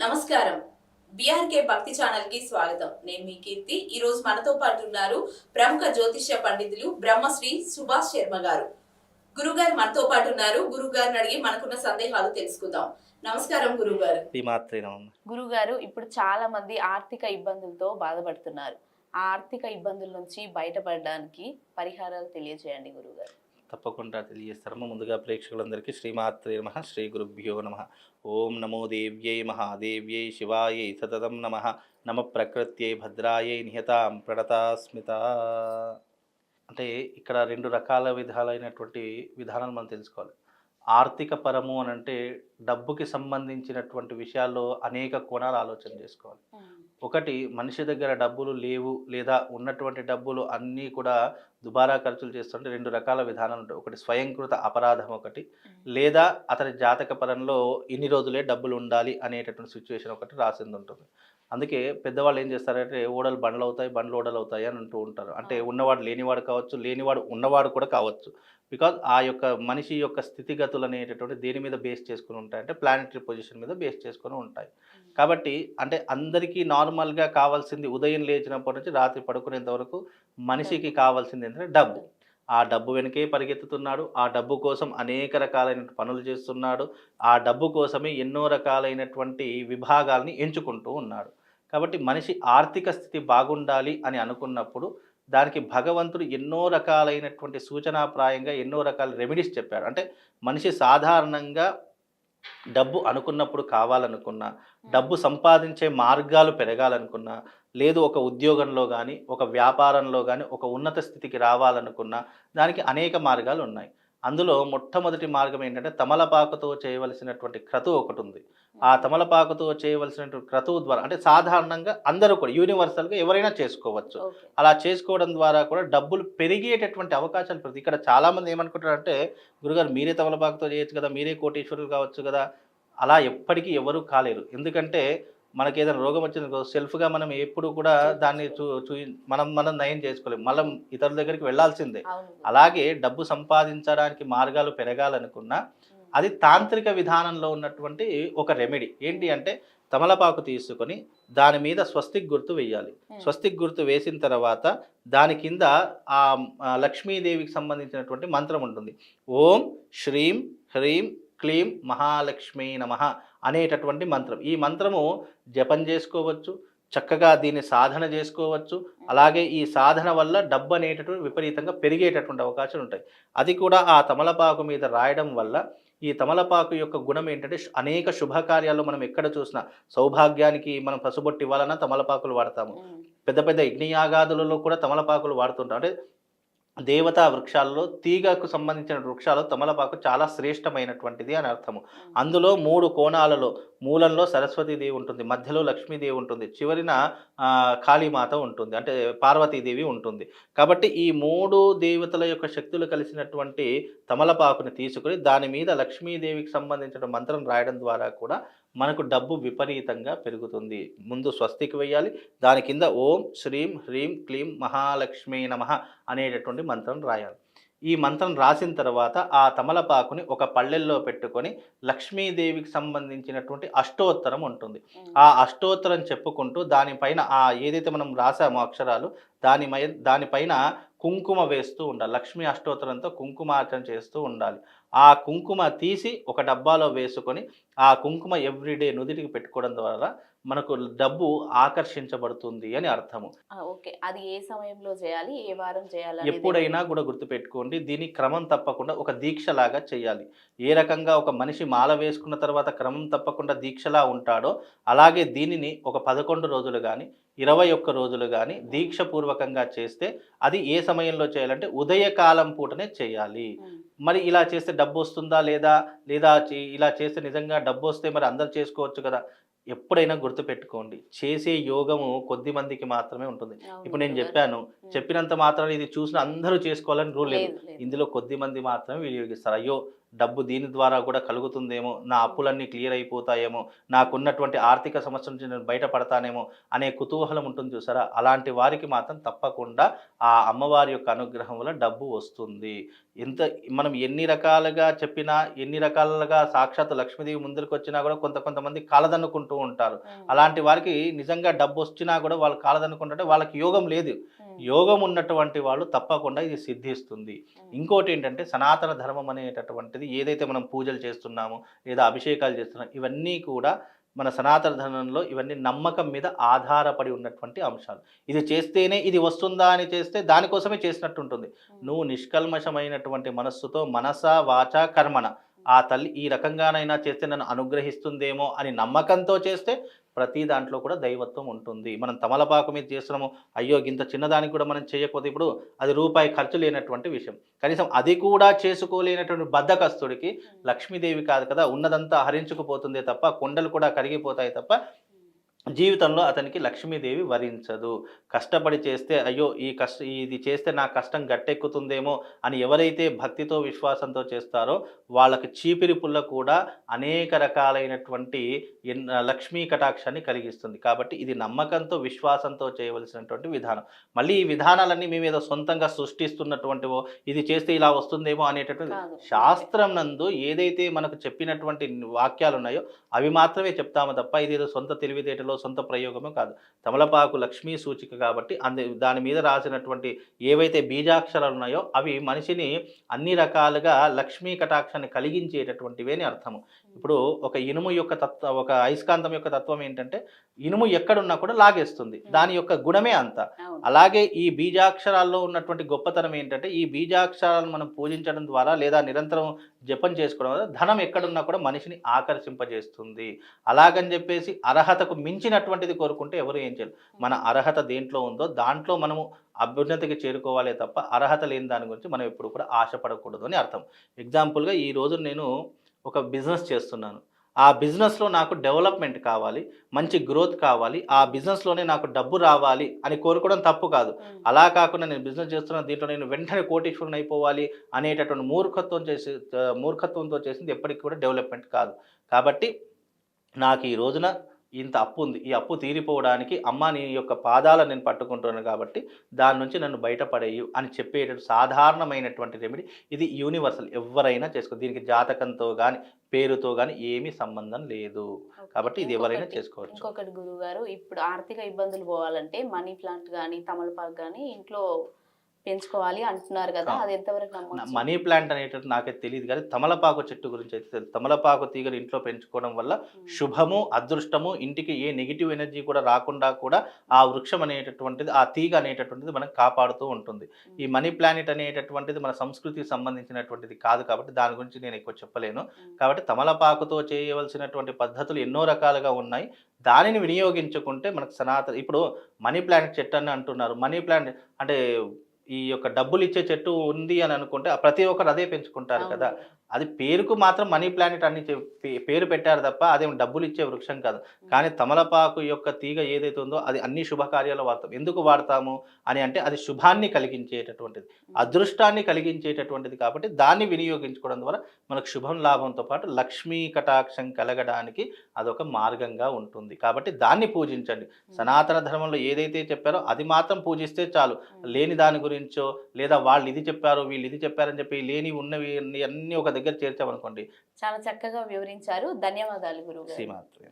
నమస్కారం. బీఆర్కే భక్తి ఛానల్కి స్వాగతం. నేను మీ కీర్తి. ఈ రోజు మనతో పాటు ఉన్నారు ప్రముఖ జ్యోతిష్య పండితులు బ్రహ్మశ్రీ సుభాష్ శర్మ గారు. గురుగారు మనతో పాటు ఉన్నారు. గురుగారిని అడిగి మనకున్న సందేహాలు తెలుసుకుందాం. నమస్కారం గురుగారు. గురుగారు ఇప్పుడు చాలా మంది ఆర్థిక ఇబ్బందులతో బాధపడుతున్నారు. ఆ ఆర్థిక ఇబ్బందుల నుంచి బయటపడడానికి పరిహారాలు తెలియజేయండి గురుగారు. తప్పకుండా తెలియజేస్తారమ్మ. ముందుగా ప్రేక్షకులందరికీ శ్రీమాత్రే నమ శ్రీ గురుభ్యో నమ. ఓం నమో దేవ్యై మహాదేవ్యై శివాయై సతతం నమ. నమ ప్రకృత్యై భద్రాయై నిహతాం ప్రణతాస్మిత. అంటే ఇక్కడ రెండు రకాల విధాలైనటువంటి విధానాలు మనం తెలుసుకోవాలి. ఆర్థిక పరము అని అంటే డబ్బుకి సంబంధించినటువంటి విషయాల్లో అనేక కోణాలు ఆలోచన చేసుకోవాలి. ఒకటి మనిషి దగ్గర డబ్బులు లేవు లేదా ఉన్నటువంటి డబ్బులు అన్నీ కూడా దుబారా ఖర్చులు చేస్తుంటే రెండు రకాల విధానాలు ఉంటాయి. ఒకటి స్వయంకృత అపరాధం ఒకటి లేదా అతని జాతక పరంలో ఇన్ని రోజులే డబ్బులు ఉండాలి అనేటటువంటి సిచ్యువేషన్ ఒకటి రాసింది ఉంటుంది. అందుకే పెద్దవాళ్ళు ఏం చేస్తారంటే ఓడలు బండ్లు అవుతాయి బండ్లు ఓడలు అవుతాయి అని అంటూ ఉంటారు. అంటే ఉన్నవాడు లేనివాడు కావచ్చు లేనివాడు ఉన్నవాడు కూడా కావచ్చు. బికాజ్ ఆ యొక్క మనిషి యొక్క స్థితిగతులు అనేటటువంటి దేని మీద బేస్ చేసుకుని ఉంటాయి అంటే ప్లానటరీ పొజిషన్ మీద బేస్ చేసుకుని ఉంటాయి. కాబట్టి అంటే అందరికీ నార్మల్గా కావాల్సింది ఉదయం లేచినప్పటి నుంచి రాత్రి పడుకునేంత వరకు మనిషికి కావాల్సింది ఏంటంటే డబ్బు. ఆ డబ్బు వెనకే పరిగెత్తుతున్నాడు ఆ డబ్బు కోసం అనేక రకాలైన పనులు చేస్తున్నాడు ఆ డబ్బు కోసమే ఎన్నో రకాలైనటువంటి విభాగాల్ని ఎంచుకుంటూ ఉన్నాడు. కాబట్టి మనిషి ఆర్థిక స్థితి బాగుండాలి అని అనుకున్నప్పుడు దానికి భగవంతుడు ఎన్నో రకాలైనటువంటి సూచనాప్రాయంగా ఎన్నో రకాల రెమెడీస్ చెప్పాడు. అంటే మనిషి సాధారణంగా డబ్బు అనుకున్నప్పుడు కావాలనుకున్నా డబ్బు సంపాదించే మార్గాలు పెరగాలనుకున్నా లేదు ఒక ఉద్యోగంలో కానీ ఒక వ్యాపారంలో కానీ ఒక ఉన్నత స్థితికి రావాలనుకున్నా దానికి అనేక మార్గాలు ఉన్నాయి. అందులో మొట్టమొదటి మార్గం ఏంటంటే తమలపాకుతో చేయవలసినటువంటి క్రతువు ఒకటి ఉంది. ఆ తమలపాకుతో చేయవలసినటువంటి క్రతువు ద్వారా అంటే సాధారణంగా అందరూ కూడా యూనివర్సల్గా ఎవరైనా చేసుకోవచ్చు. అలా చేసుకోవడం ద్వారా కూడా డబ్బులు పెరిగేటటువంటి అవకాశాలు పెరుగుతాయి. ఇక్కడ చాలామంది ఏమనుకుంటారంటే గురుగారు మీరే తమలపాకుతో చేయొచ్చు కదా మీరే కోటీశ్వరులు కావచ్చు కదా. అలా ఎప్పటికీ ఎవరు కాలేరు. ఎందుకంటే మనకి ఏదైనా రోగం వచ్చింది సెల్ఫ్గా మనం ఎప్పుడు కూడా దాన్ని చూ చూ మనం మనం నయం చేసుకోలేము మళ్ళీ ఇతరుల దగ్గరికి వెళ్ళాల్సిందే. అవును. అలాగే డబ్బు సంపాదించడానికి మార్గాలు పెరగాలనుకున్నా అది తాంత్రిక విధానంలో ఉన్నటువంటి ఒక రెమెడీ ఏంటి అంటే తమలపాకు తీసుకొని దాని మీద స్వస్తిక్ గుర్తు వేయాలి. స్వస్తిక్ గుర్తు వేసిన తర్వాత దాని కింద ఆ లక్ష్మీదేవికి సంబంధించినటువంటి మంత్రం ఉంటుంది. ఓం శ్రీం హ్రీం క్లీం మహాలక్ష్మీ నమ అనేటటువంటి మంత్రం. ఈ మంత్రము జపం చేసుకోవచ్చు చక్కగా దీన్ని సాధన చేసుకోవచ్చు అలాగే ఈ సాధన వల్ల డబ్బు అనేటటువంటి విపరీతంగా పెరిగేటటువంటి అవకాశాలు ఉంటాయి. అది కూడా ఆ తమలపాకు మీద రాయడం వల్ల ఈ తమలపాకు యొక్క గుణం ఏంటంటే అనేక శుభకార్యాల్లో మనం ఎక్కడ చూసినా సౌభాగ్యానికి మనం పసుబొట్టి ఇవ్వాలన్నా తమలపాకులు వాడతాము. పెద్ద పెద్ద యజ్ఞయాగాదులలో కూడా తమలపాకులు వాడుతుంటాం. అంటే దేవతా వృక్షాల్లో తీగకు సంబంధించిన వృక్షాలు తమలపాకు చాలా శ్రేష్టమైనటువంటిది అని అర్థము. అందులో మూడు కోణాలలో మూలంలో సరస్వతీదేవి ఉంటుంది మధ్యలో లక్ష్మీదేవి ఉంటుంది చివరిన కాళీమాత ఉంటుంది అంటే పార్వతీదేవి ఉంటుంది. కాబట్టి ఈ మూడు దేవతల యొక్క శక్తులు కలిసినటువంటి తమలపాకుని తీసుకుని దాని మీద లక్ష్మీదేవికి సంబంధించిన మంత్రం రాయడం ద్వారా కూడా మనకు డబ్బు విపరీతంగా పెరుగుతుంది. ముందు స్వస్తికి వేయాలి దాని కింద ఓం శ్రీం హ్రీం క్లీం మహాలక్ష్మీ నమ అనేటటువంటి మంత్రం రాయాలి. ఈ మంత్రం రాసిన తర్వాత ఆ తమలపాకుని ఒక పళ్ళెల్లో పెట్టుకొని లక్ష్మీదేవికి సంబంధించినటువంటి అష్టోత్తరం ఉంటుంది. ఆ అష్టోత్తరం చెప్పుకుంటూ దానిపైన ఆ ఏదైతే మనం రాసామో అక్షరాలు దాని దానిపైన కుంకుమ వేస్తూ ఉండాలి. లక్ష్మీ అష్టోత్తరంతో కుంకుమార్చన చేస్తూ ఉండాలి. ఆ కుంకుమ తీసి ఒక డబ్బాలో వేసుకొని ఆ కుంకుమ ఎవ్రీడే నుదిటికి పెట్టుకోవడం ద్వారా మనకు డబ్బు ఆకర్షించబడుతుంది అని అర్థము. ఓకే. అది ఏ సమయంలో చేయాలి? ఏ వారం చేయాలి ఎప్పుడైనా కూడా గుర్తుపెట్టుకోండి దీని క్రమం తప్పకుండా ఒక దీక్షలాగా చేయాలి. ఏ రకంగా ఒక మనిషి మాల వేసుకున్న తర్వాత క్రమం తప్పకుండా దీక్షలా ఉంటాడో అలాగే దీనిని ఒక పదకొండు రోజులు కానీ ఇరవై ఒక్క రోజులు కానీ దీక్షపూర్వకంగా చేస్తే అది ఏ సమయంలో చేయాలంటే ఉదయకాలం పూటనే చేయాలి. మరి ఇలా చేస్తే డబ్బు వస్తుందా లేదా? లేదా ఇలా చేస్తే నిజంగా డబ్బు వస్తే మరి అందరు చేసుకోవచ్చు కదా? ఎప్పుడైనా గుర్తుపెట్టుకోండి. చేసే యోగము కొద్ది మందికి మాత్రమే ఉంటుంది. ఇప్పుడు నేను. చెప్పాను. చెప్పినంత మాత్రాన్ని ఇది చూసిన అందరూ చేసుకోవాలని రూల్ లేదు. ఇందులో కొద్ది మంది మాత్రమే వినియోగిస్తారు. అయ్యో డబ్బు దీని ద్వారా కూడా కలుగుతుందేమో నా అప్పులన్నీ క్లియర్ అయిపోతాయేమో నాకున్నటువంటి ఆర్థిక సమస్య నుంచి నేను బయటపడతానేమో అనే కుతూహలం ఉంటుంది చూసారా? అలాంటి వారికి మాత్రం తప్పకుండా ఆ అమ్మవారి యొక్క అనుగ్రహం వల్ల డబ్బు వస్తుంది. ఎంత మనం ఎన్ని రకాలుగా చెప్పినా ఎన్ని రకాలుగా సాక్షాత్ లక్ష్మీదేవి ముందరికి వచ్చినా కూడా కొంత కొంతమంది కాలదన్నుకుంటూ ఉంటారు. అలాంటి వారికి నిజంగా డబ్బు వచ్చినా కూడా వాళ్ళు కాలదనుకుంటుంటే వాళ్ళకి యోగం లేదు. యోగం ఉన్నటువంటి వాళ్ళు తప్పకుండా ఇది సిద్ధిస్తుంది. ఇంకోటి ఏంటంటే సనాతన ధర్మం అనేటటువంటిది ఏదైతే మనం పూజలు చేస్తున్నామో లేదా అభిషేకాలు చేస్తున్నామో ఇవన్నీ కూడా మన సనాతన ధర్మంలో ఇవన్నీ నమ్మకం మీద ఆధారపడి ఉన్నటువంటి అంశాలు. ఇది చేస్తేనే ఇది వస్తుందా అని చేస్తే దానికోసమే చేసినట్టు ఉంటుంది నువ్వు నిష్కల్మషమైనటువంటి మనస్సుతో మనస వాచ కర్మణ ఆ తల్లి ఈ రకంగానైనా చేస్తే నన్ను అనుగ్రహిస్తుందేమో అని నమ్మకంతో చేస్తే ప్రతి దాంట్లో కూడా దైవత్వం ఉంటుంది. మనం తమలపాకు మీద చేస్తున్నాము అయ్యో ఇంత చిన్నదానికి కూడా మనం చేయకపోతే ఇప్పుడు అది రూపాయి ఖర్చు లేనటువంటి విషయం. కనీసం అది కూడా చేసుకోలేనటువంటి బద్ధకస్తుడికి లక్ష్మీదేవి కాదు కదా ఉన్నదంతా హరించుకుపోతుందే తప్ప కొండలు కూడా కరిగిపోతాయి తప్ప జీవితంలో అతనికి లక్ష్మీదేవి వరించదు. కష్టపడి చేస్తే అయ్యో ఈ కష్ట ఇది చేస్తే నా కష్టం గట్టెక్కుతుందేమో అని ఎవరైతే భక్తితో విశ్వాసంతో చేస్తారో వాళ్ళకి చీపిరి పుల్ల కూడా అనేక రకాలైనటువంటి లక్ష్మీ కటాక్షాన్ని కలిగిస్తుంది. కాబట్టి ఇది నమ్మకంతో విశ్వాసంతో చేయవలసినటువంటి విధానం. మళ్ళీ ఈ విధానాలన్నీ మేము ఏదో సొంతంగా సృష్టిస్తున్నటువంటివో ఇది చేస్తే ఇలా వస్తుందేమో అనేటటువంటి. శాస్త్రం నందు ఏదైతే మనకు చెప్పినటువంటి వాక్యాలు ఉన్నాయో అవి మాత్రమే చెప్తాము తప్ప ఇది ఏదో సొంత తెలివితేటలో సొంత ప్రయోగమో కాదు. తమలపాకు లక్ష్మీ సూచిక కాబట్టి అందు దాని మీద రాసినటువంటి ఏవైతే బీజాక్షరాలు ఉన్నాయో అవి మనిషిని అన్ని రకాలుగా లక్ష్మీ కటాక్షాన్ని కలిగించేటటువంటివే అని అర్థము. ఇప్పుడు ఒక ఇనుము యొక్క తత్వ ఒక అయస్కాంతం యొక్క తత్వం ఏంటంటే ఇనుము ఎక్కడున్నా కూడా లాగేస్తుంది. దాని యొక్క గుణమే అంత. అలాగే ఈ బీజాక్షరాల్లో ఉన్నటువంటి గొప్పతనం ఏంటంటే ఈ బీజాక్షరాలను మనం పూజించడం ద్వారా లేదా నిరంతరం జపం చేసుకోవడం వల్ల ధనం ఎక్కడున్నా కూడా మనిషిని ఆకర్షింపజేస్తుంది. అలాగని చెప్పేసి అర్హతకు మించినటువంటిది కోరుకుంటే ఎవరు ఏం చేయరు మన అర్హత దేంట్లో ఉందో దాంట్లో మనము అభ్యున్నతికి చేరుకోవాలే తప్ప అర్హత లేని దాని గురించి మనం ఎప్పుడు కూడా ఆశపడకూడదు అని అర్థం. ఎగ్జాంపుల్గా ఈ రోజు నేను ఒక బిజినెస్ చేస్తున్నాను. ఆ బిజినెస్లో నాకు డెవలప్మెంట్ కావాలి మంచి గ్రోత్ కావాలి ఆ బిజినెస్లోనే నాకు డబ్బు రావాలి అని కోరుకోవడం తప్పు కాదు. అలా కాకుండా నేను బిజినెస్ చేస్తున్న దీంట్లో నేను వెంటనే కోటీశ్వరుని అయిపోవాలి అనేటటువంటి మూర్ఖత్వం చేసి మూర్ఖత్వంతో చేసింది ఎప్పటికీ కూడా డెవలప్మెంట్ కాదు కాబట్టి నాకు ఈ రోజున ఇంత అప్పు ఉంది. ఈ అప్పు తీరిపోవడానికి అమ్మ నీ యొక్క పాదాలను నేను పట్టుకుంటున్నాను కాబట్టి దాని నుంచి నన్ను బయటపడేయు అని చెప్పేట సాధారణమైనటువంటి రెమెడీ ఇది యూనివర్సల్ ఎవరైనా చేసుకో దీనికి జాతకంతో కానీ పేరుతో కానీ ఏమీ సంబంధం లేదు. కాబట్టి ఇది ఎవరైనా చేసుకోవచ్చు. ఇంకొకటి గురువు గారు ఇప్పుడు ఆర్థిక ఇబ్బందులు పోవాలంటే మనీ ప్లాంట్ కానీ తమలపాకు కానీ ఇంట్లో పెంచుకోవాలి అంటున్నారు కదా. అది ఎంతవరకు? మనీ ప్లాంట్ అనేటట్టు నాకైతే తెలియదు కానీ తమలపాకు చెట్టు గురించి అయితే తెలుసు తమలపాకు తీగలు ఇంట్లో పెంచుకోవడం వల్ల. శుభము అదృష్టము ఇంటికి ఏ నెగిటివ్ ఎనర్జీ కూడా రాకుండా కూడా ఆ వృక్షం అనేటటువంటిది ఆ తీగ అనేటటువంటిది మనం కాపాడుతూ ఉంటుంది ఈ మనీ ప్లానెట్ అనేటటువంటిది మన సంస్కృతికి సంబంధించినటువంటిది కాదు కాబట్టి దాని గురించి నేను ఎక్కువ చెప్పలేను. కాబట్టి తమలపాకుతో చేయవలసినటువంటి పద్ధతులు ఎన్నో రకాలుగా ఉన్నాయి దానిని వినియోగించుకుంటే మనకు సనాతన ఇప్పుడు మనీ ప్లానెట్ చెట్టు అని అంటున్నారు మనీ ప్లాంట్ అంటే ఈ యొక్క డబ్బులు ఇచ్చే చెట్టు ఉంది అని అనుకుంటే ఆ ప్రతి ఒక్కరు అదే పెంచుకుంటారు కదా. అది పేరుకు మాత్రం మనీ ప్లానెట్ అని పేరు పెట్టారు తప్ప అదేం డబ్బులు ఇచ్చే వృక్షం కాదు. కానీ తమలపాకు యొక్క తీగ ఏదైతే ఉందో అది అన్ని శుభకార్యాలు వాడతాం. ఎందుకు వాడతాము అని అంటే అది శుభాన్ని కలిగించేటటువంటిది. అదృష్టాన్ని కలిగించేటటువంటిది కాబట్టి దాన్ని వినియోగించుకోవడం ద్వారా మనకు శుభం లాభంతో పాటు లక్ష్మీ కటాక్షం కలగడానికి అదొక మార్గంగా ఉంటుంది. కాబట్టి దాన్ని పూజించండి. సనాతన ధర్మంలో ఏదైతే చెప్పారో అది మాత్రం పూజిస్తే చాలు. లేని దాని గురించో లేదా వాళ్ళు ఇది చెప్పారు వీళ్ళు ఇది చెప్పారని చెప్పి లేని ఉన్నవి అన్ని- అన్ని ఒక దగ్గర చేర్చామనుకోండి. చాలా చక్కగా వివరించారు. ధన్యవాదాలు గురువు గారు శ్రీమాత్రే